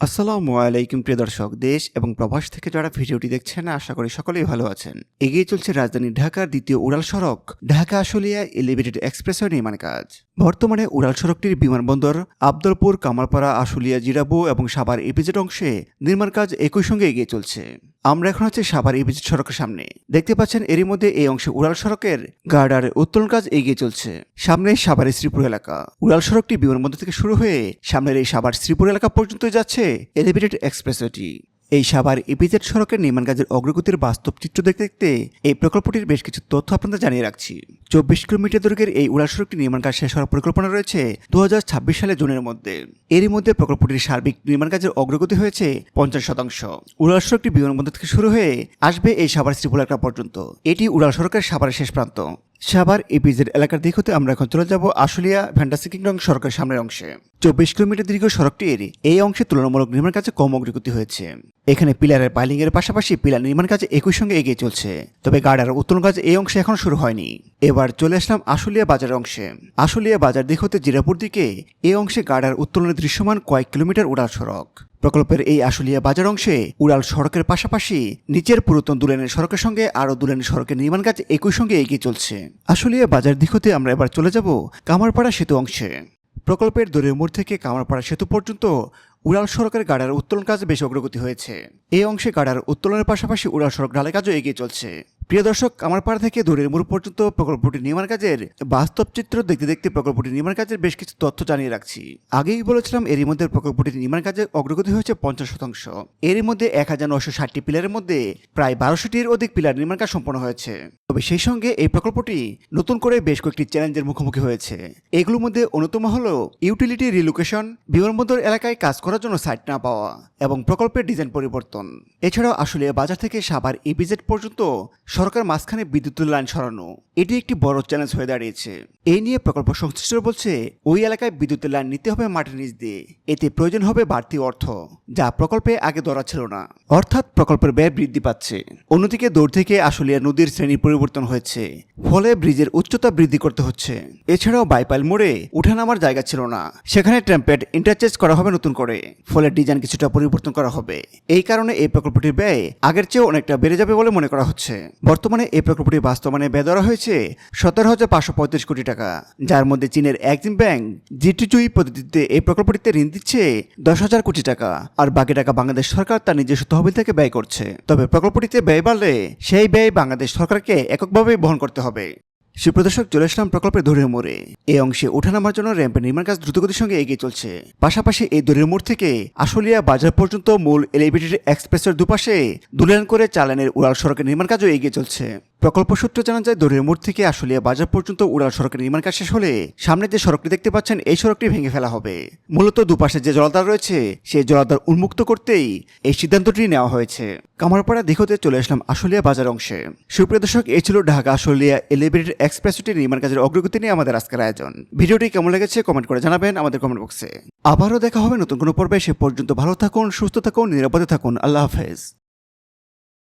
আসসালামু আলাইকুম, প্রিয় দর্শক। দেশ এবং প্রবাস থেকে যারা ভিডিওটি দেখছেন, আশা করি সকলেই ভালো আছেন। এগিয়ে চলছে রাজধানী ঢাকার দ্বিতীয় উড়াল সড়ক, ঢাকা আশুলিয়া এলিভেটেড এক্সপ্রেসের নির্মাণ কাজ। বর্তমানে উড়াল সড়কটির বিমানবন্দর আবদলপুর, কামারপাড়া, আশুলিয়া, জিরাবু এবং সাভার এপিজেড অংশে নির্মাণ কাজ একই সঙ্গে এগিয়ে চলছে। আমরা এখন হচ্ছে সাভার এপিজেড সড়কের সামনে। দেখতে পাচ্ছেন, এরই মধ্যে এই অংশে উড়াল সড়কের গার্ডার উত্তোলন কাজ এগিয়ে চলছে। সামনে সাভারের শ্রীপুর এলাকা। উড়াল সড়কটি বিমানবন্দর থেকে শুরু হয়ে সামনের এই সাভার শ্রীপুর এলাকা পর্যন্ত যাচ্ছে এলিভেটেড এক্সপ্রেসওয়েটি। এই সাভার ইপিজেড সড়কের নির্মাণ কাজের অগ্রগতির বাস্তব চিত্র দেখতে দেখতে এই প্রকল্পটির বেশ কিছু তথ্য আপনাদের জানিয়ে রাখছি। চব্বিশ কিলোমিটার দৈর্ঘ্যের এই উড়াল সড়কটি নির্মাণ কাজ শেষ হওয়ার পরিকল্পনা রয়েছে দু হাজার ছাব্বিশ সালে জুনের মধ্যে। এরই মধ্যে প্রকল্পটির সার্বিক নির্মাণ কাজের অগ্রগতি হয়েছে পঞ্চাশ শতাংশ। উড়াল সড়কটি বিমানবন্দর থেকে শুরু হয়ে আসবে এই সাভার শ্রীপুর এলাকা পর্যন্ত। এটি উড়াল সড়কের সাভারের শেষ প্রান্ত। সাভার এপিজেড এলাকার দিক হতে আমরা এখন চলে যাব আশুলিয়া ফ্যান্টাসি কিংডম সড়কের সামনের অংশে। চব্বিশ কিলোমিটার দীর্ঘ সড়কটির এই অংশে তুলনামূলক নির্মাণ কাজে কম অগ্রগতি হয়েছে। এখানে পিলারের পাইলিং এর পাশাপাশি পিলার নির্মাণ কাজ একই সঙ্গে এগিয়ে চলছে। তবে গার্ডার উত্তোলন কাজ এই অংশে এখন শুরু হয়নি। এবার চলে আসলাম আশুলিয়া বাজার অংশে। আশুলিয়া বাজার দিক হতে জিরাপুর দিকে এই অংশে গার্ডার উত্তোলনের দৃশ্যমান কয়েক কিলোমিটার উড়াল সড়ক। প্রকল্পের এই আশুলিয়া বাজার অংশে উড়াল সড়কের পাশাপাশি নিচের পুরাতন দুলেনের সড়কের সঙ্গে আরও দুলেনের সড়কের নির্মাণ কাজ একই সঙ্গে এগিয়ে চলছে। আশুলিয়া বাজার দিক হতে আমরা এবার চলে যাব কামারপাড়া সেতু অংশে। প্রকল্পের দূরের মোড় থেকে কামারপাড়া সেতু পর্যন্ত উড়াল সড়কের গাড়ার উত্তোলন কাজ বেশ অগ্রগতি হয়েছে। এই অংশে গাড়ার উত্তোলনের পাশাপাশি উড়াল সড়ক ঢালাই কাজও এগিয়ে চলছে। প্রিয় দর্শক, আমার পাড়া থেকে দূরের মোড় পর্যন্ত প্রকল্পটি নির্মাণ কাজের বাস্তব চিত্র দেখতে দেখতে প্রকল্পটি নির্মাণ কাজের বেশ কিছু তথ্য জানিয়ে রাখছি। আগেই বলেছিলাম, এরই মধ্যে প্রকল্পটি নির্মাণ কাজের অগ্রগতি হয়েছে পঞ্চাশ শতাংশ। এরই মধ্যে এক হাজার নশো ষাটটি পিলারের মধ্যে প্রায় বারোশোটির অধিক পিলার নির্মাণ কাজ সম্পন্ন হয়েছে। তবে সেই সঙ্গে এই প্রকল্পটি নতুন করে বেশ কয়েকটি চ্যালেঞ্জের মুখোমুখি হয়েছে। এগুলোর মধ্যে অন্যতম হল ইউটিলিটি রিলোকেশন বিমানবন্দর এলাকায় কাজ করার জন্য সাইট না পাওয়া এবং প্রকল্পের ডিজাইন পরিবর্তন। এছাড়াও আসলে বাজার থেকে সাবার ইপিজেড পর্যন্ত সরকার মাঝখানে বিদ্যুৎ লাইন সরানো। এটি একটি বড় চ্যালেঞ্জ হয়ে দাঁড়িয়েছে। এই নিয়ে প্রকল্প সংশ্লিষ্টরা বলছে, ওই এলাকায় বিদ্যুতের লাইন নিতে হবে মাটির নিচ দিয়ে। এতে প্রয়োজন হবে বাড়তি অর্থ, যা প্রকল্পে আগে ধরা ছিল না। অর্থাৎ প্রকল্পের ব্যয় বৃদ্ধি পাচ্ছে। অন্যদিকে দৌড় থেকে আশুলিয়া নদীর শ্রেণি পরিবর্তন হয়েছে। ফলে ব্রিজের উচ্চতা বৃদ্ধি করতে হচ্ছে। এছাড়াও বাইপাইল মোড়ে উঠানামার জায়গা ছিল না। সেখানে ট্যাম্পেড ইন্টারচেঞ্জ করা হবে নতুন করে। ফলে ডিজাইন কিছুটা পরিবর্তন করা হবে। এই কারণে এই প্রকল্পটির ব্যয় আগের চেয়েও অনেকটা বেড়ে যাবে বলে মনে করা হচ্ছে। বর্তমানে এই প্রকল্পটি বাস্তবায়নে ব্যয় ধরা হয়েছে সতেরো হাজার পাঁচশো পঁয়ত্রিশ কোটি টাকা, যার মধ্যে চীনের একজিম ব্যাংক জিটিচুই পদ্ধতিতে এই প্রকল্পটিতে ঋণ দিচ্ছে দশ হাজার কোটি টাকা, আর বাকি টাকা বাংলাদেশ সরকার তার নিজস্ব তহবিল থেকে ব্যয় করছে। তবে প্রকল্পটিতে ব্যয় বাড়লে সেই ব্যয় বাংলাদেশ সরকারকে এককভাবে বহন করতে হবে। সুপ্রদর্শক চলে আসলাম প্রকল্পের দূরের মোড়ে। এই অংশে ওঠানামার জন্য র্যাম্পের নির্মাণ কাজ দ্রুতগতির সঙ্গে এগিয়ে চলছে। পাশাপাশি এই দূরের মোড় থেকে আশুলিয়া বাজার পর্যন্ত মূল এলিভেটেড এক্সপ্রেসের দুপাশে দুলেন করে চালানের উড়াল সড়কের নির্মাণ কাজও এগিয়ে চলছে। প্রকল্প সূত্রে জানা যায় দূরের মোড় থেকে আশুলিয়া বাজার পর্যন্ত উড়াল সড়কের নির্মাণ কাজ শেষ হলে সামনে যে সড়কটি দেখতে পাচ্ছেন, এই সড়কটি ভেঙে ফেলা হবে। মূলত দুপাশে যে জলাধার রয়েছে, সেই জলাধার উন্মুক্ত করতেই এই সিদ্ধান্তটি নেওয়া হয়েছে। কামারপাড়া দিঘতে চলে আসলাম আশুলিয়া বাজার অংশে। সুপ্রিয় দর্শক, এই ছিল ঢাকা আশুলিয়া এলিভেটেড এক্সপ্রেসটি নির্মাণ কাজের অগ্রগতি নিয়ে আমাদের আজকের আয়োজন। ভিডিওটি কেমন লেগেছে কমেন্ট করে জানাবেন আমাদের কমেন্ট বক্সে। আবারও দেখা হবে নতুন কোনো পর্বে, সে পর্যন্ত ভালো থাকুন, সুস্থ থাকুন, নিরাপদে থাকুন। আল্লাহ হাফেজ।